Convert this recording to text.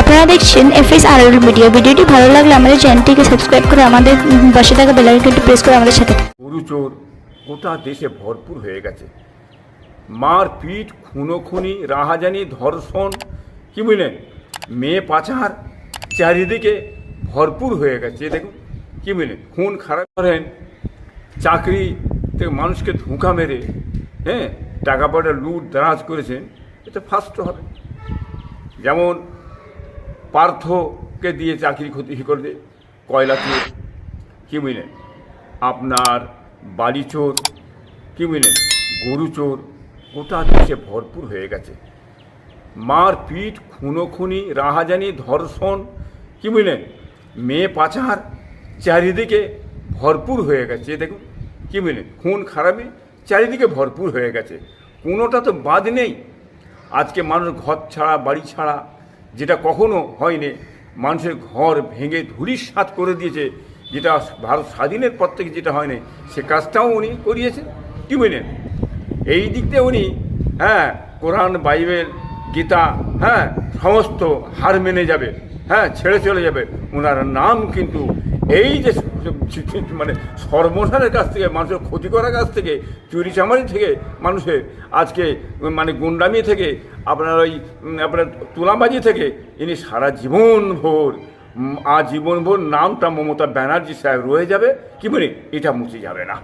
আপনারা দেখছেন F S আর media ভিডিওটি ভালো লাগলে আমাদের চ্যানেলটিকে সাবস্ক্রাইব করে আমাদের পাশে থাকা বেলাইকনটি প্রেস করে আমাদের সাথে। গুরুচোর গোটা দেশে ভরপুর হয়ে গেছে। মার পিঠ খুনোখুনি, রাহাজানি, ধর্ষণ, কি বুঝলেন? মেয়ে পাচার চারিদিকে ভরপুর হয়ে গেছে। দেখুন, কি বুঝলেন? খুন খারাপ করেন চাকরি থেকে মানুষকে ধোঁকা মেরে হ্যাঁ টাকা পয়সা, লুট, দারাজ করেছেন, এটা ফার্স্ট হবে। যেমন পার্থকে দিয়ে চাকরি ক্ষতি করে কয়লা চোর, কি বুঝলেন আপনার বাড়ি চোর, কি বুঝলেন গরু চোর, গোটা দেশে ভরপুর হয়ে গেছে। মার পিঠ খুনোখুনি রাহাজানি, ধর্ষণ, কী বুঝলেন মেয়ে পাচার চারিদিকে ভরপুর হয়ে গেছে। দেখুন, কী বুঝলেন খুন খারাপি চারিদিকে ভরপুর হয়ে গেছে। কোনোটা তো বাদ নেই। আজকে মানুষ ঘর ছাড়া, বাড়ি ছাড়া যেটা কখনো হয়নি। মানুষের ঘর ভেঙে ধুলির সাত করে দিয়েছে। যেটা ভারত স্বাধীনের পর থেকে যেটা হয়নি, সে কাজটাও উনি করিয়েছেন। বুঝলেন এই দিক দিয়ে উনি হ্যাঁ কোরআন, বাইবেল, গীতা হ্যাঁ সমস্ত হার মেনে যাবে। হ্যাঁ ছেড়ে চলে যাবে। ওনার নাম কিন্তু এই যে মানে সর্বনাশের কাছ থেকে মানুষের ক্ষতি করার কাছ থেকে চুরি চামারি থেকে মানুষের আজকে মানে গুন্ডামি থেকে আপনার ওই আপনার তুলাবাজি থেকে ইনি সারা জীবন ভোর উম, আজীবন ভোর নামটা মমতা ব্যানার্জি সাহেব রয়ে যাবে কি বলি? এটা মুছে যাবে না।